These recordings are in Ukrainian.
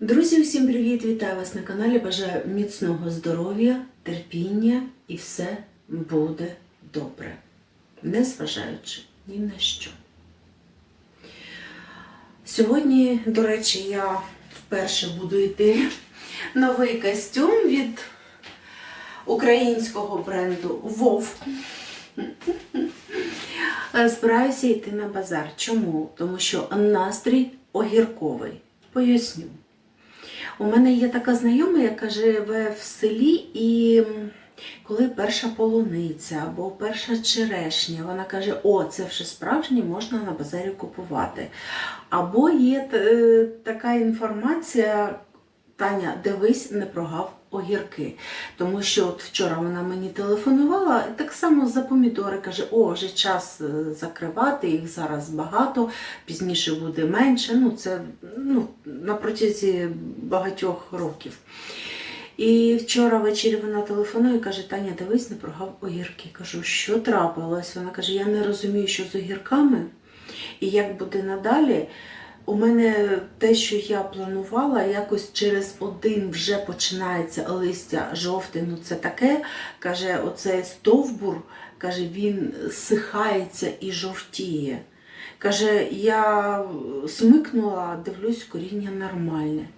Друзі, усім привіт! Вітаю вас на каналі. Бажаю міцного здоров'я, терпіння і все буде добре, незважаючи ні на що. Сьогодні, до речі, я вперше буду йти новий костюм від українського бренду Вов. Збираюся йти на базар. Чому? Тому що настрій огірковий. Поясню. У мене є така знайома, яка живе в селі, і коли перша полуниця або перша черешня, вона каже: О, це вже справжнє, можна на базарі купувати. Або є е, така інформація, Таня, дивись, не прогав огірки. Тому що от вчора вона мені телефонувала, так само за помідори каже, о, вже час е, закривати, їх зараз багато, пізніше буде менше. Ну, це ну, на протязі багатьох років. І вчора ввечері вона телефонує і каже, Таня, дивись, не прогав огірки. Кажу, що трапилось? Вона каже, я не розумію, що з огірками, і як буде надалі. У мене те, що я планувала, якось через один вже починається листя жовте. Ну це таке. Каже, оцей стовбур, каже, він сихається і жовтіє. Каже, я смикнула, дивлюсь, коріння нормальне.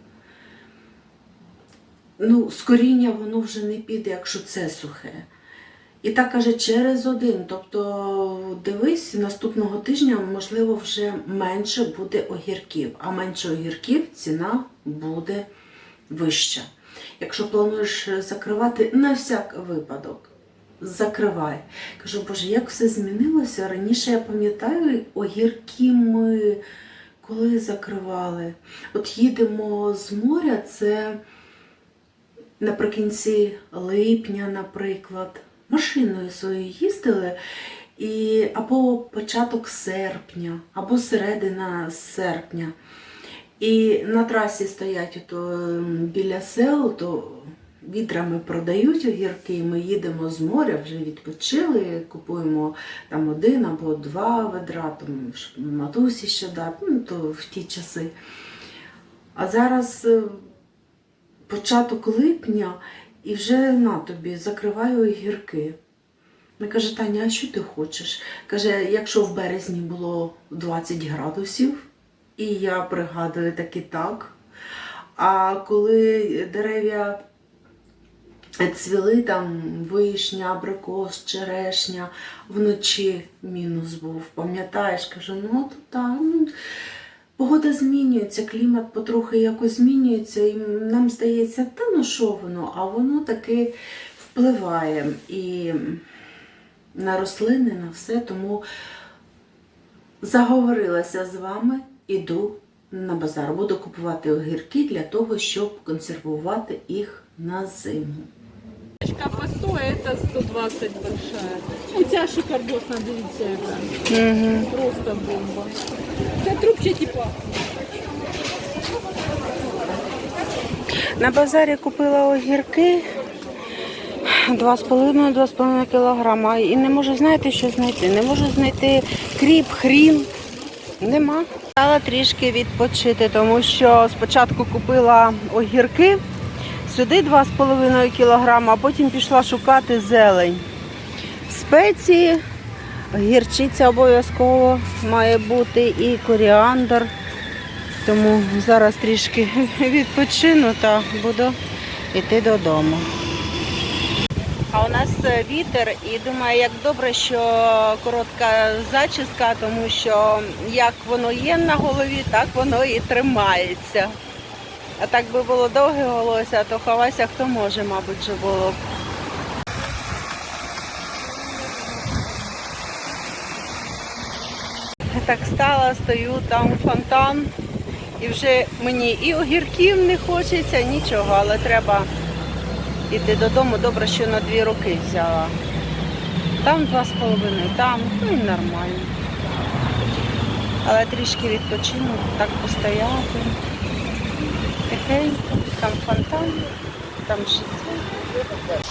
Ну, з коріння воно вже не піде, якщо це сухе. І так каже, через один. Тобто, дивись, наступного тижня, можливо, вже менше буде огірків, а менше огірків ціна буде вища. Якщо плануєш закривати на всяк випадок, закривай. Кажу, Боже, як все змінилося. Раніше я пам'ятаю, огірки ми коли закривали. От їдемо з моря, це наприкінці липня, наприклад машиною своєю їздили, і або початок серпня, або середина серпня. І на трасі стоять ем, біля сел, то відрами продають огірки, і ми їдемо з моря, вже відпочили, купуємо там один або два ведра, там матусі ще дати, ну то в ті часи. А зараз е, початок липня, і вже на тобі закриваю огірки. Вона каже, Таня, а що ти хочеш? Каже, якщо в березні було 20 градусів, і я пригадую таки так. А коли дерев'я цвіли, там вишня, абрикос, черешня, вночі мінус був. Пам'ятаєш, кажу, ну то так. Погода змінюється, клімат потрохи якось змінюється, і нам здається, та ну що воно, а воно таки впливає і на рослини, на все. Тому заговорилася з вами, іду на базар. Буду купувати огірки для того, щоб консервувати їх на зиму. Пачка по 100, а это 120 большая. У тебя шикардосна, дивіться яка. Просто бомба. Це трубче типа. На базарі купила огірки 2,5-2,5 кілограма. І не можу знаєте, що знайти. Не можу знайти кріп, хрін. Нема. Стала трішки відпочити, тому що спочатку купила огірки, сюди 2,5 кілограма, а потім пішла шукати зелень. Спеції, гірчиця обов'язково має бути і коріандр. Тому зараз трішки відпочину та буду йти додому. А у нас е, вітер і думаю, як добре, що коротка зачіска, тому що як воно є на голові, так воно і тримається. А так би було довге волосся, то ховайся хто може, мабуть, же було б. Так стала, стою, там фонтан. І вже мені і огірків не хочеться, нічого, але треба йти додому. Добре, що на дві роки взяла. Там два з половиною, там, ну і нормально. Але трішки відпочину, так постояти. Тихенько, там фонтан, там життя.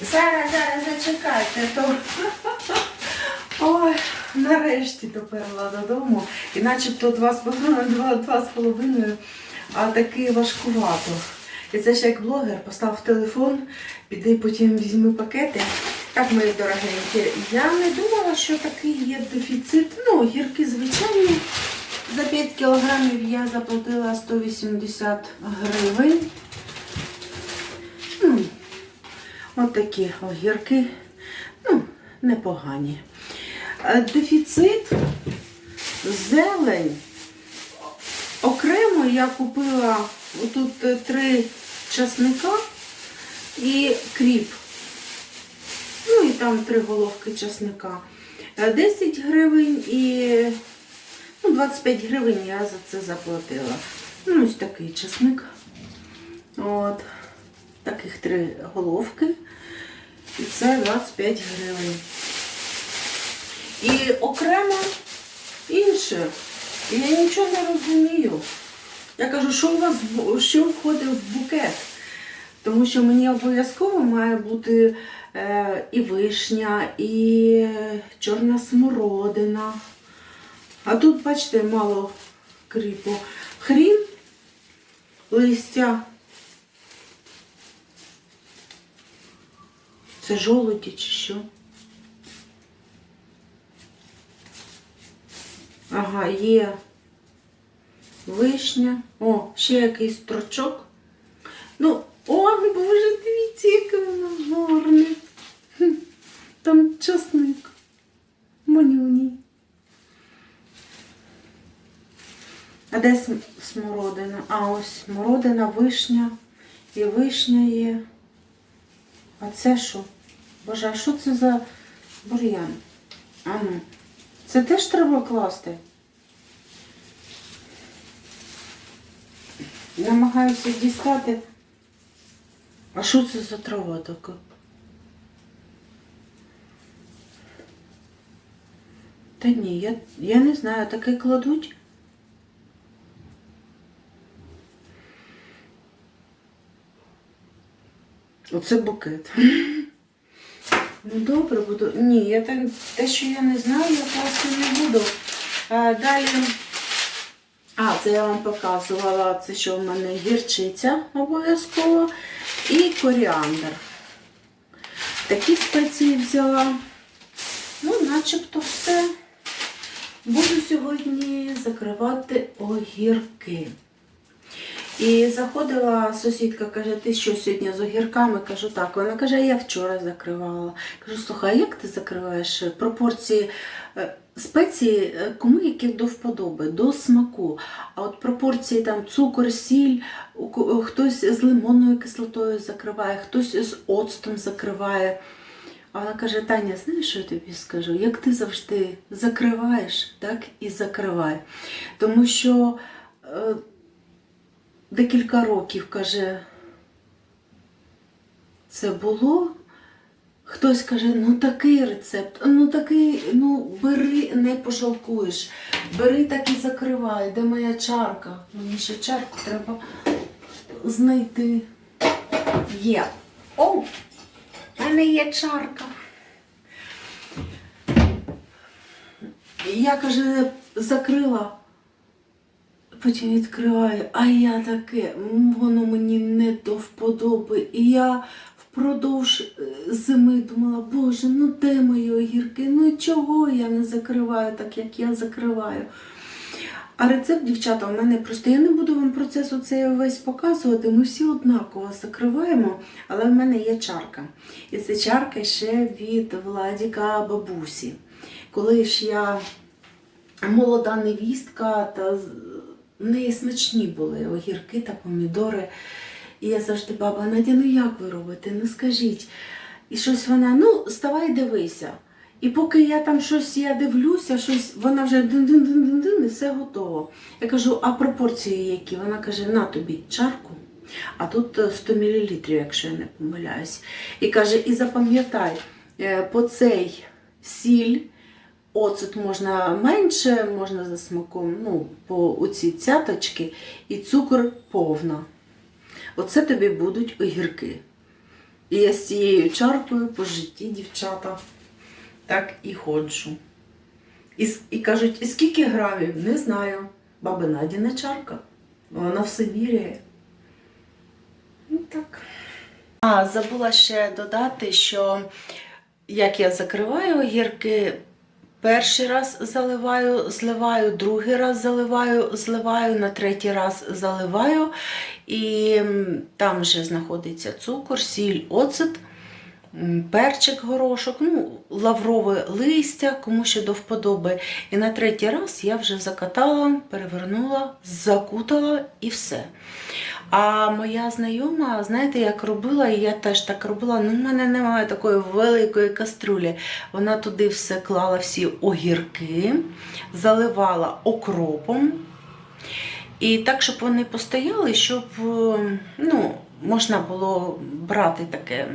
Зараз, зараз зачекайте, то Ой, нарешті доперла додому. І начебто два з половиною, а таки важкувато. І це ще як блогер постав телефон, піди потім візьми пакети. Так, мої дорогенькі, я не думала, що такий є дефіцит. Ну, гірки звичайні. За 5 кілограмів я заплатила 180 гривень. Ну, От такі огірки. Ну, непогані. Е, Дефіцит, зелень. Окремо я купила отут е, три часника і кріп. Там три головки часника. Е, 10 гривень і ну, 25 гривень я за це заплатила. Ну, ось такий часник. От. Таких три головки. І це 25 гривень. І окремо інше. Я нічого не розумію. Я кажу, що у вас що входить в букет? Тому що мені обов'язково має бути е, і вишня, і чорна смородина. А тут, бачите, мало кріпу. Хрін, листя. Це жолуді чи що? Ага, є вишня. О, ще якийсь строчок. Ну, о, боже, дивіться, яке воно гарне. Хм, Там часник. Манюній. А де смородина? А ось смородина, вишня. І вишня є. А це що? Боже, а що це за бур'ян? А ну. Це теж треба класти. Намагаюся дістати. А що це за трава така? Та ні, я, я не знаю, таке кладуть. Оце букет. Ну добре буду. Ні, я так, те, що я не знаю, я класти не буду. А, далі. А, це я вам показувала, це що в мене гірчиця обов'язково і коріандр. Такі спеції взяла. Ну, начебто все. Буду сьогодні закривати огірки. І заходила сусідка, каже, ти що сьогодні з огірками? Кажу, так. Вона каже, я вчора закривала. Кажу, слухай, а як ти закриваєш пропорції е, спеції, е, кому які до вподоби, до смаку. А от пропорції там цукор, сіль, хтось з лимонною кислотою закриває, хтось з оцтом закриває. А вона каже, Таня, знаєш, що я тобі скажу? Як ти завжди закриваєш, так і закривай. Тому що е, декілька років, каже, це було. Хтось каже, ну такий рецепт, ну такий, ну бери, не пожалкуєш. Бери так і закривай. Де моя чарка? Мені ще чарку треба знайти. Є. О! У мене є чарка. Я каже, закрила. Потім відкриваю, а я таке, воно мені не до вподоби. І я впродовж е, зими думала, боже, ну де мої огірки? Ну чого я не закриваю так, як я закриваю? А рецепт, дівчата, у мене просто я не буду вам процес оцей весь показувати. Ми всі однаково закриваємо, але в мене є чарка. І це чарка ще від Владіка бабусі. Коли ж я молода невістка, та в неї смачні були огірки та помідори. І я завжди баба Надя, ну як ви робите? Ну скажіть. І щось вона, ну, ставай дивися. І поки я там щось я дивлюся, щось вона вже дин-дин-дин-дин, і все готово. Я кажу, а пропорції які? Вона каже, на тобі чарку, а тут е, 100 мл, якщо я не помиляюсь. І каже, і запам'ятай, е, по цей сіль, оцет можна менше, можна за смаком, ну, по оці цяточки, і цукор повна. Оце тобі будуть огірки. І я з цією чаркою по житті, дівчата, так і ходжу. І, і кажуть, і скільки грамів? Не знаю. Баби Надіна чарка. Вона все міряє. Ну так. А, забула ще додати, що як я закриваю огірки, перший раз заливаю, зливаю, другий раз заливаю, зливаю, на третій раз заливаю. І там вже знаходиться цукор, сіль, оцет, перчик, горошок, ну, лаврове листя, кому що до вподоби. І на третій раз я вже закатала, перевернула, закутала і все. А моя знайома, знаєте, як робила, і я теж так робила. Ну, в мене немає такої великої каструлі. Вона туди все клала всі огірки, заливала окропом. І так, щоб вони постояли, щоб е, ну, можна було брати таке,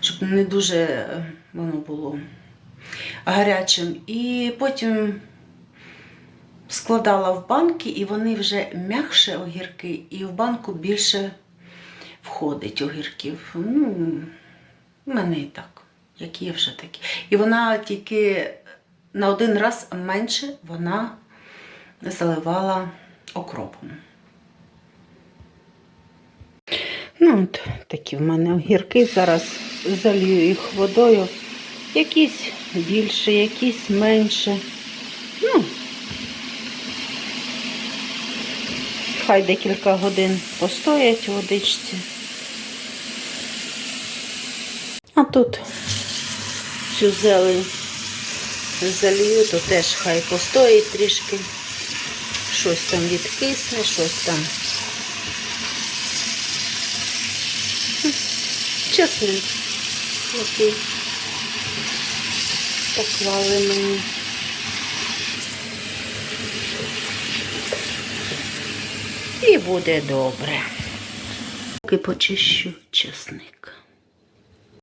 щоб не дуже е, воно було гарячим. І потім складала в банки, і вони вже м'якше огірки, і в банку більше входить огірків. Ну, в мене і так, як є вже такі. І вона тільки на один раз менше вона заливала окропом. Ну, от такі в мене огірки. Зараз залью їх водою. Якісь більше, якісь менше. Ну, хай декілька годин постоять у водичці. А тут цю зелень залью, то теж хай постоїть трішки. Щось там відкисне, щось там. Чесник. Який поклали мені. І буде добре. Поки почищу чесник.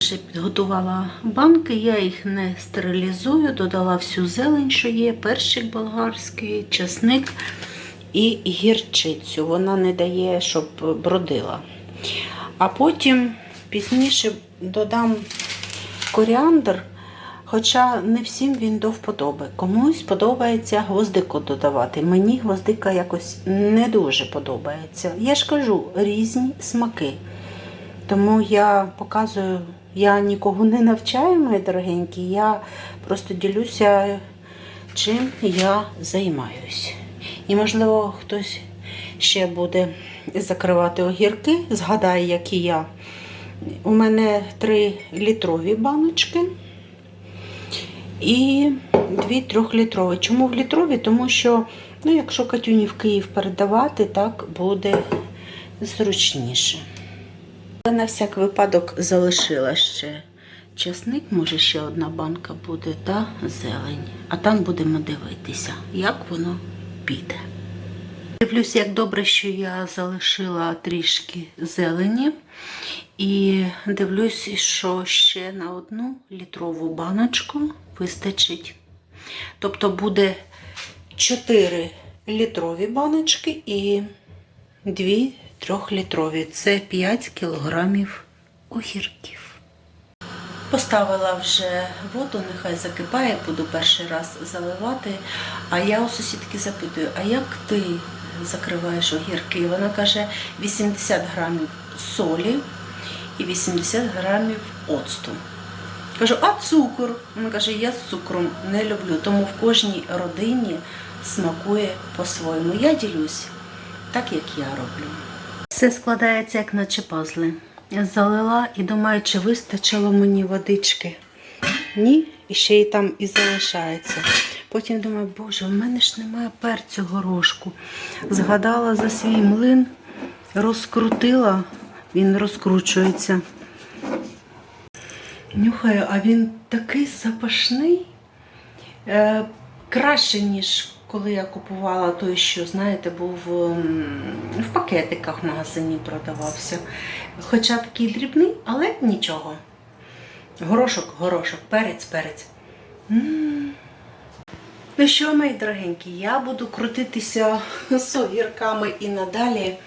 Вже підготувала банки, я їх не стерилізую, додала всю зелень, що є, перчик болгарський, чесник і гірчицю. Вона не дає, щоб бродила. А потім пізніше додам коріандр, хоча не всім він до вподоби. Комусь подобається гвоздику додавати. Мені гвоздика якось не дуже подобається. Я ж кажу, різні смаки. Тому я показую, я нікого не навчаю, мої дорогенькі, я просто ділюся, чим я займаюсь. І, можливо, хтось ще буде закривати огірки, згадає, як і я. У мене 3 літрові баночки і дві трьохлітрові. Чому в літрові? Тому що, ну, якщо Катюні в Київ передавати, так буде зручніше. Я на всяк випадок залишила ще часник, може ще одна банка буде, та зелень. А там будемо дивитися, як воно піде. Дивлюсь, як добре, що я залишила трішки зелені. І дивлюсь, що ще на одну літрову баночку вистачить. Тобто буде 4 літрові баночки і 2 трьохлітрові. Це 5 кілограмів огірків. Поставила вже воду, нехай закипає, буду перший раз заливати. А я у сусідки запитую, а як ти закриваєш огірки? Вона каже 80 грамів солі і 80 грамів оцту. Кажу, а цукор? Вона каже, я з цукром не люблю, тому в кожній родині смакує по-своєму. Я ділюсь так, як я роблю. Все складається як наче пазли. Залила і думаю, чи вистачило мені водички. Ні, і ще й там і залишається. Потім думаю, боже, в мене ж немає перцю горошку. Згадала за свій млин, розкрутила, він розкручується. Нюхаю, а він такий запашний, е, краще, ніж коли я купувала той, що, знаєте, був ем, в пакетиках в магазині продавався. Хоча такий дрібний, але нічого. Горошок, горошок, перець, перець. М. Ну що, мої дорогенькі, я буду крутитися з огірками і надалі.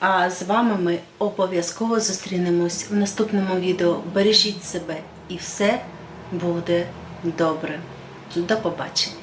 А з вами ми обов'язково зустрінемось в наступному відео. Бережіть себе і все буде добре. До побачення!